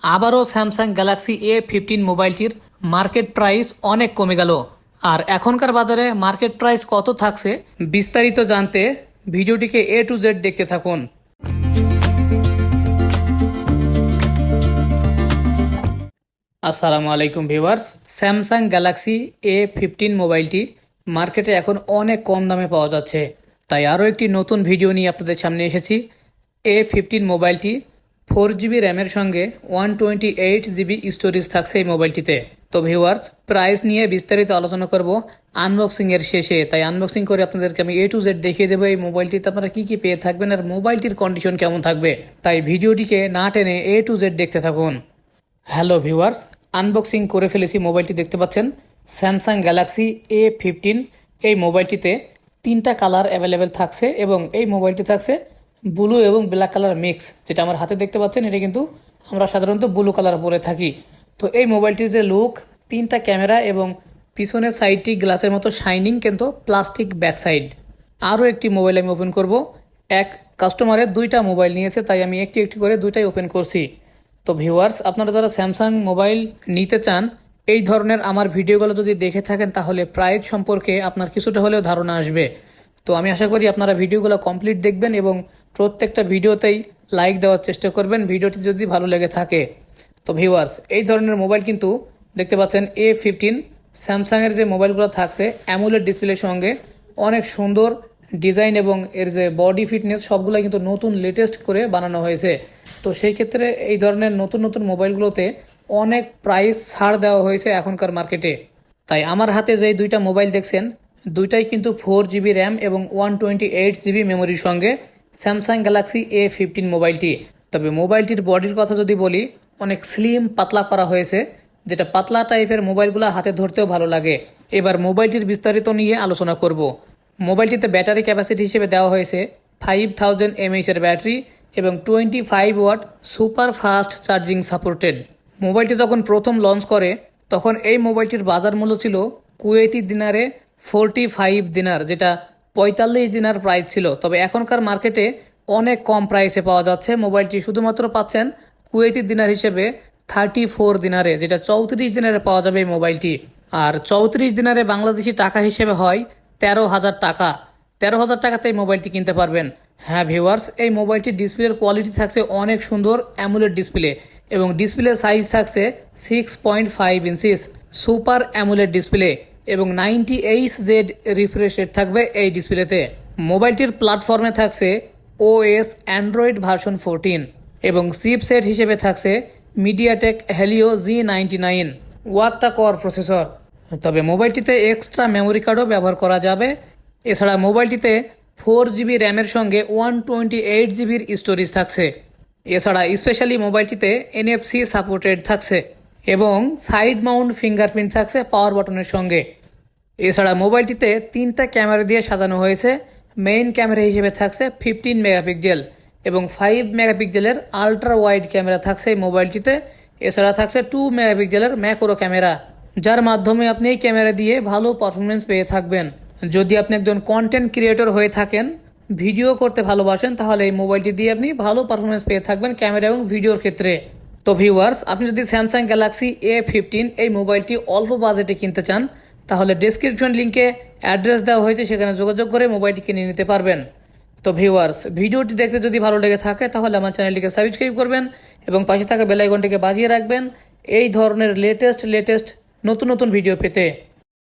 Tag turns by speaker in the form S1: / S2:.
S1: আবারও Samsung Galaxy A fifteen মোবাইলটির market price অনেক কমে গেল। আর এখনকার বাজারে মার্কেট প্রাইস কত থাকছে বিস্তারিত জানতে ভিডিওটিকে এ টু জেড দেখতে থাকুন। আসসালামু আলাইকুম viewers. Samsung Galaxy A fifteen মোবাইলটি মার্কেটে এখন অনেক কম দামে পাওয়া যাচ্ছে। তাই আরও একটি নতুন ভিডিও নিয়ে আপনাদের সামনে এসেছি। এ ফিফটিন মোবাইলটি ফোর জিবি র্যামের সঙ্গে one twenty eight GB storage থাকছে এই মোবাইলটিতে। তো ভিউয়ার্স, প্রাইস নিয়ে বিস্তারিত আলোচনা করব আনবক্সিংয়ের শেষে। তাই আনবক্সিং করে আপনাদেরকে আমি এ টু জেড দেখিয়ে দেবো এই মোবাইলটিতে আপনারা কী কী পেয়ে থাকবেন আর মোবাইলটির কন্ডিশন কেমন থাকবে। তাই ভিডিওটিকে না টেনে এ টু জেড দেখতে থাকুন। হ্যালো ভিউয়ার্স, আনবক্সিং করে ফেলেছি মোবাইলটি দেখতে পাচ্ছেন। স্যামসাং গ্যালাক্সি এ ফিফটিন এই মোবাইলটিতে তিনটা কালার অ্যাভেলেবেল থাকছে এবং এই মোবাইলটি থাকছে ব্লু এবং ব্ল্যাক কালার মিক্স, যেটা আমার হাতে দেখতে পাচ্ছেন, এটা কিন্তু আমরা সাধারণত ব্লু কালার বলে থাকি। তো এই মোবাইলটির যে লুক তিনটা ক্যামেরা এবং পিছনের সাইডটি গ্লাসের মতো শাইনিং কিন্তু প্লাস্টিক ব্যাক সাইড আরও একটি মোবাইল আমি ওপেন করব। এক কাস্টমারের দুইটা মোবাইল নিয়েছে, তাই আমি একটি একটি করে দুইটাই ওপেন করছি। তো ভিউয়ার্স আপনারা যারা স্যামসাং মোবাইল নিতে চান, এই ধরনের আমার ভিডিওগুলো যদি দেখে থাকেন, তাহলে প্রাইস সম্পর্কে আপনার কিছুটা হলেও ধারণা আসবে। তো আমি আশা করি আপনারা ভিডিওগুলো কমপ্লিট দেখবেন এবং প্রত্যেকটা ভিডিওতেই লাইক দেওয়ার চেষ্টা করবেন। ভিডিওটি যদি ভালো লেগে থাকে, তো ভিউয়ার্স এই ধরনের মোবাইল কিন্তু দেখতে পাচ্ছেন এ ফিফটিন স্যামসাংয়ের যে মোবাইলগুলো থাকছে অ্যামুলেট ডিসপ্লের সঙ্গে অনেক সুন্দর ডিজাইন এবং এর যে বডি ফিটনেস সবগুলো কিন্তু নতুন লেটেস্ট করে বানানো হয়েছে। তো সেই ক্ষেত্রে এই ধরনের নতুন নতুন মোবাইলগুলোতে অনেক প্রাইস ছাড় দেওয়া হয়েছে এখনকার মার্কেটে তাই আমার হাতে যে দুইটা মোবাইল দেখছেন দুইটাই কিন্তু ফোর জিবি র্যাম এবং ওয়ান টোয়েন্টি এইট জিবি মেমোরির সঙ্গে স্যামসাং গ্যালাক্সি এ ফিফটিন মোবাইলটি। তবে মোবাইলটির বডির কথা যদি বলি, অনেক স্লিম পাতলা করা হয়েছে, যেটা পাতলা টাইপের মোবাইলগুলো হাতে ধরতেও ভালো লাগে। এবার মোবাইলটির বিস্তারিত নিয়ে আলোচনা করব। মোবাইলটিতে ব্যাটারি ক্যাপাসিটি হিসেবে দেওয়া হয়েছে ফাইভ থাউজেন্ড এমএইচের ব্যাটারি এবং twenty five watt super fast charging supported মোবাইলটি যখন প্রথম লঞ্চ করে, তখন এই মোবাইলটির বাজার মূল্য ছিল কুয়েতি দিনারে ফোরটি ফাইভ দিনার, যেটা পঁয়তাল্লিশ দিনার প্রাইস ছিল। তবে এখনকার মার্কেটে অনেক কম প্রাইসে পাওয়া যাচ্ছে। মোবাইলটি শুধুমাত্র পাচ্ছেন কুয়েতি দিনার হিসেবে থার্টি ফোর দিনারে, যেটা চৌত্রিশ দিনারে পাওয়া যাবে এই মোবাইলটি আর চৌত্রিশ দিনারে বাংলাদেশি টাকা হিসেবে হয় তেরো হাজার টাকা। তেরো হাজার টাকাতে এই মোবাইলটি কিনতে পারবেন। হ্যাঁ ভিউয়ার্স এই মোবাইলটির ডিসপ্লের কোয়ালিটি থাকছে অনেক সুন্দর অ্যামুলেট ডিসপ্লে এবং ডিসপ্লের সাইজ থাকছে six point five inches super AMOLED display এবং ninety H Z refresh rate থাকবে এই ডিসপ্লেতে মোবাইলটির প্ল্যাটফর্মে থাকছে ওএস অ্যান্ড্রয়েড ভার্সন ফোরটিন এবং চিপসেট হিসেবে থাকছে MediaTek Helio G ninety nine octa core processor তবে মোবাইলটিতে এক্সট্রা মেমোরি কার্ডও ব্যবহার করা যাবে। এছাড়া মোবাইলটিতে ফোর জিবি র্যামের সঙ্গে ওয়ান টোয়েন্টি এইট জিবির স্টোরেজ থাকছে। এছাড়া স্পেশালি মোবাইলটিতে এনএফসি সাপোর্টেড থাকছে এবং সাইড মাউন্ট ফিঙ্গারপ্রিন্ট থাকছে পাওয়ার বাটনের সঙ্গে। এছাড়া মোবাইলটিতে তিনটা ক্যামেরা দিয়ে সাজানো হয়েছে। মেইন ক্যামেরা হিসেবে থাকছে ফিফটিন মেগাপিক্সেল এবং ফাইভ মেগাপিক্সেলের আলট্রা ওয়াইড ক্যামেরা থাকছে এই মোবাইলটিতে। এছাড়া থাকছে টু মেগাপিক্সেলের ম্যাক্রো ক্যামেরা, যার মাধ্যমে আপনি এই ক্যামেরা দিয়ে ভালো পারফরমেন্স পেয়ে থাকবেন। যদি আপনি একজন কন্টেন্ট ক্রিয়েটর হয়ে থাকেন, ভিডিও করতে ভালোবাসেন, তাহলে এই মোবাইলটি দিয়ে আপনি ভালো পারফরমেন্স পেয়ে থাকবেন ক্যামেরা এবং ভিডিওর ক্ষেত্রে। তো ভিউয়ার্স আপনি যদি স্যামসাং গ্যালাক্সি এ ফিফটিন এই মোবাইলটি অল্প বাজেটে কিনতে চান তাহলে ডেসক্রিপশন লিঙ্কে অ্যাড্রেস দেওয়া হয়েছে, সেখানে যোগাযোগ করে মোবাইলটি কিনে নিতে পারবেন। তো ভিউয়ার্স ভিডিওটি দেখতে যদি ভালো লেগে থাকে, তাহলে আমার চ্যানেলটিকে সাবস্ক্রাইব করবেন এবং পাশে থাকা বেলাইকনটিকে বাজিয়ে রাখবেন। এই ধরনের লেটেস্ট লেটেস্ট নতুন নতুন ভিডিও পেতে।